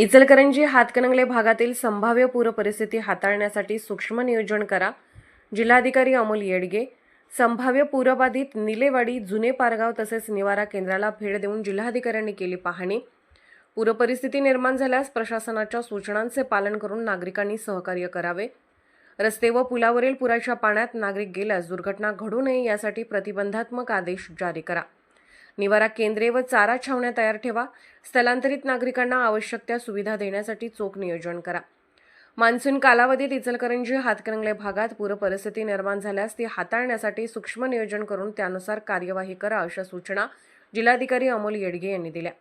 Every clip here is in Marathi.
इचलकरंजी हातकणंगले भागातील संभाव्य पूर परिस्थिती हाताळण्यासाठी सूक्ष्म नियोजन करा. जिल्हाधिकारी अमोल येडगे संभाव्य पूरबाधित निलेवाडी जुने पारगाव तसेच निवारा केंद्राला भेट देऊन जिल्हाधिकाऱ्यांनी केली पाहणी. पूरपरिस्थिती निर्माण झाल्यास प्रशासनाच्या सूचनांचे पालन करून नागरिकांनी सहकार्य करावे. रस्ते व पुलावरील पुराच्या पाण्यात नागरिक गेल्यास दुर्घटना घडू नये यासाठी प्रतिबंधात्मक आदेश जारी करा. निवारा केंद्रे व चारा छावण्या तयार ठेवा. स्थलांतरित नागरिकांना आवश्यक त्या सुविधा देण्यासाठी चोख नियोजन करा. मान्सून कालावधीत इचलकरंजी हातकणंगले भागात पूर परिस्थिती निर्माण झाल्यास ती हाताळण्यासाठी सूक्ष्म नियोजन करून त्यानुसार कार्यवाही करा अशा सूचना जिल्हाधिकारी अमोल येडगे यांनी दिल्या.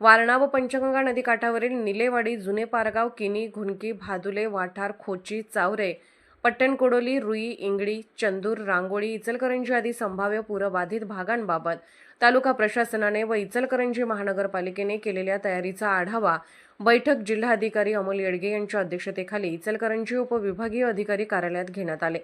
वारणा व पंचगंगा नदीकाठावरील निलेवाडी जुने पारगाव किनी घुनकी भादुले वाठार खोची चावरे पट्टणकोडोली रुई इंगडी चंदूर रांगोळी इचलकरंजी आदी संभाव्य पूरबाधित भागांबाबत तालुका प्रशासनाने व इचलकरंजी महानगरपालिकेने केलेल्या तयारीचा आढावा बैठक जिल्हाधिकारी अमोल येडगे यांच्या अध्यक्षतेखाली इचलकरंजी उपविभागीय अधिकारी कार्यालयात घेण्यात आले.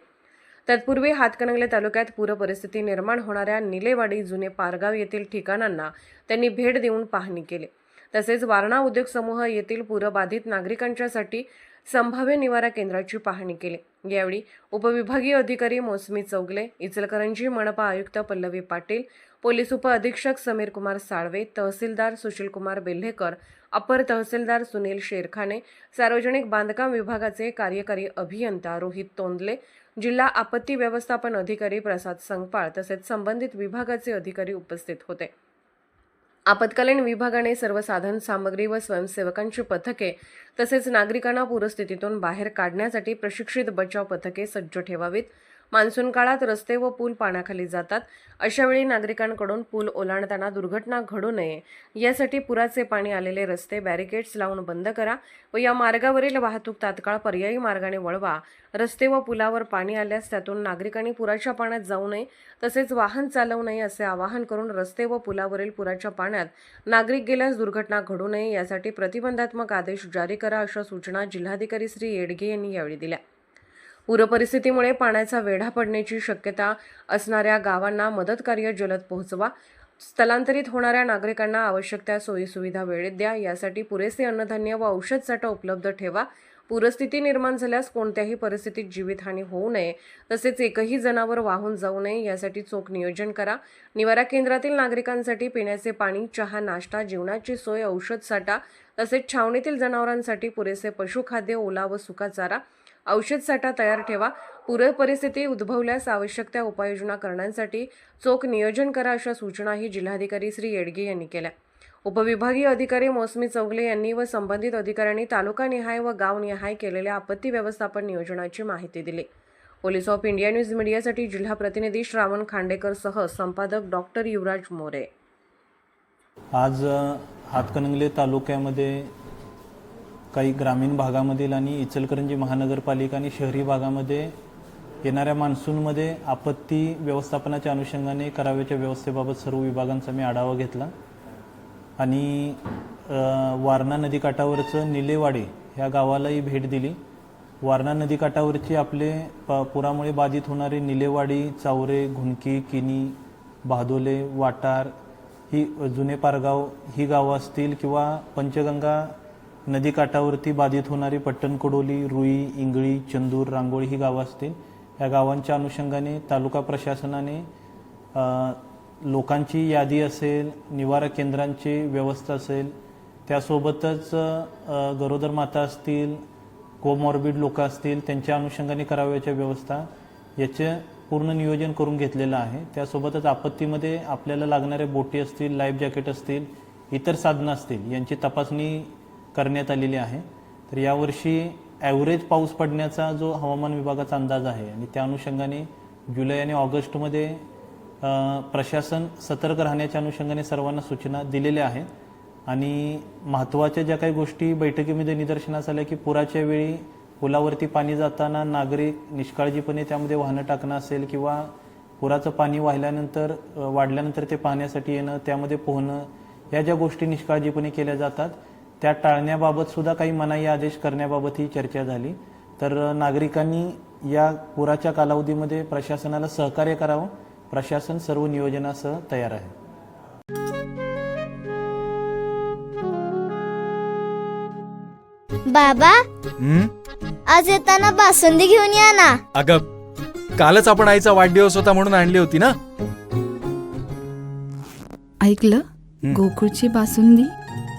तत्पूर्वी हातकणंगले तालुक्यात पूरपरिस्थिती निर्माण होणाऱ्या निलेवाडी जुने पारगाव येथील ठिकाणांना त्यांनी भेट देऊन पाहणी केली. तसेच वारणा उद्योग समूह येथील पूरबाधित नागरिकांच्यासाठी संभाव्य निवारा केंद्राची पाहणी केली. यावेळी उपविभागीय अधिकारी मोसमी चौगले इचलकरंजी मनपा आयुक्त पल्लवी पाटील पोलीस उपअधीक्षक समीर कुमार साळवे तहसीलदार सुशीलकुमार बेल्हेकर अपर तहसीलदार सुनील शेरखाने सार्वजनिक बांधकाम विभागाचे कार्यकारी अभियंता रोहित तोंदले जिल्हा आपत्ती व्यवस्थापन अधिकारी प्रसाद संगपाळ तसेच संबंधित विभागाचे अधिकारी उपस्थित होते. आपत्कालीन विभागाने सर्व साधन सामग्री व स्वयंसेवकांची पथके तसेच नागरिकांना पूरस्थितीतून बाहेर काढण्यासाठी प्रशिक्षित बचाव पथके सज्ज ठेवावीत. मान्सून काळात रस्ते व पूल पाण्याखाली जातात. अशावेळी नागरिकांकडून पूल ओलांडताना दुर्घटना घडू नये. यासाठी पुराचे पाणी आलेले रस्ते बॅरिकेड्स लावून बंद करा व या मार्गावरील वाहतूक तात्काळ पर्यायी मार्गाने वळवा. रस्ते व पुलावर पाणी आल्यास त्यातून नागरिकांनी पुराच्या पाण्यात जाऊ नये तसेच वाहन चालवू नये असे आवाहन करून रस्ते व पुलावरील पुराच्या पाण्यात नागरिक गेल्यास दुर्घटना घडू नये यासाठी प्रतिबंधात्मक आदेश जारी करा अशा सूचना जिल्हाधिकारी श्री येडगे यांनी यावेळी दिल्या. पूरपरिस्थितीमुळे पाण्याचा वेढा पडण्याची शक्यता असणाऱ्या गावांना मदत कार्य जलद पोहोचवा. स्थलांतरित होणाऱ्या नागरिकांना आवश्यक त्या सोयीसुविधा वेळेत द्या. यासाठी पुरेसे अन्नधान्य व औषध साठा उपलब्ध ठेवा. पूरस्थिती निर्माण झाल्यास कोणत्याही परिस्थितीत जीवितहानी होऊ नये. तसेच एकही जनावर वाहून जाऊ नये यासाठी चोख नियोजन करा. निवारा केंद्रातील नागरिकांसाठी पिण्याचे पाणी चहा नाश्ता जेवणाची सोय औषध साठा तसेच छावणीतील जनावरांसाठी पुरेसे पशुखाद्य ओला व सुका चारा औषध साठा तयार ठेवा. पूर परिस्थिती उद्भवल्यास आवश्यक त्या उपाययोजना करण्यासाठी चोख नियोजन करा अशा सूचनाही जिल्हाधिकारी श्री येडगे यांनी केल्या. उपविभागीय अधिकारी मोसमी चौगले यांनी व संबंधित अधिकाऱ्यांनी तालुकानिहाय व गावनिहाय केलेल्या आपत्ती व्यवस्थापन नियोजनाची माहिती दिली. पोलीस ऑफ इंडिया न्यूज मीडियासाठी जिल्हा प्रतिनिधी श्रावण खांडेकर सह संपादक डॉक्टर युवराज मोरे. आज हातकणंगले तालुक्यामध्ये काही ग्रामीण भागामधील आणि इचलकरंजी महानगरपालिका आणि शहरी भागामध्ये येणाऱ्या मान्सूनमध्ये आपत्ती व्यवस्थापनाच्या अनुषंगाने कराव्याच्या व्यवस्थेबाबत सर्व विभागांचा मी आढावा घेतला. आणि वारणा नदीकाठावरचं निलेवाडे ह्या गावालाही भेट दिली. वारणा नदीकाठावरचे आपले प पुरामुळे बाधित होणारे निलेवाडी चावरे घुणकी किनी भादोले वाटार ही जुने पारगाव ही गावं असतील किंवा पंचगंगा नदीकाठावरती बाधित होणारी पट्टणकोडोली रुई इंगळी चंदूर रांगोळी ही गावं असतील. या गावांच्या अनुषंगाने तालुका प्रशासनाने लोकांची यादी असेल निवारा केंद्रांची व्यवस्था असेल त्यासोबतच गरोदर माता असतील कोमॉर्बिड लोक असतील त्यांच्या अनुषंगाने करावयाच्या व्यवस्था याचे पूर्ण नियोजन करून घेतलेलं आहे. त्यासोबतच आपत्तीमध्ये आपल्याला लागणाऱ्या बोटी असतील लाईफ जॅकेट असतील इतर साधनं असतील यांची तपासणी करण्यात आलेली आहे. तर यावर्षी ॲव्हरेज पाऊस पडण्याचा जो हवामान विभागाचा अंदाज आहे आणि त्या अनुषंगाने जुलै आणि ऑगस्टमध्ये प्रशासन सतर्क राहण्याच्या अनुषंगाने सर्वांना सूचना दिलेल्या आहेत. आणि महत्त्वाच्या ज्या काही गोष्टी बैठकीमध्ये निदर्शनास आल्या की पुराच्या वेळी पुलावरती पाणी जाताना नागरिक निष्काळजीपणे त्यामध्ये वाहनं टाकणं असेल किंवा पुराचं पाणी वाहिल्यानंतर वाढल्यानंतर ते पाहण्यासाठी येणं त्यामध्ये पोहणं या ज्या गोष्टी निष्काळजीपणे केल्या जातात त्या टाळण्याबाबत सुद्धा काही मनाई आदेश करण्याबाबत ही चर्चा झाली. तर नागरिकांनी या पुराच्या कालावधीमध्ये प्रशासनाला सहकार्य करावं. प्रशासन सर्व नियोजनासह तयार आहे. बाबा हं? आज येताना बासुंदी घेऊन या ना. अगं कालच आपण आईचा वाढदिवस होता म्हणून आणली होती ना? ऐकलं? गोकुळची बासुंदी?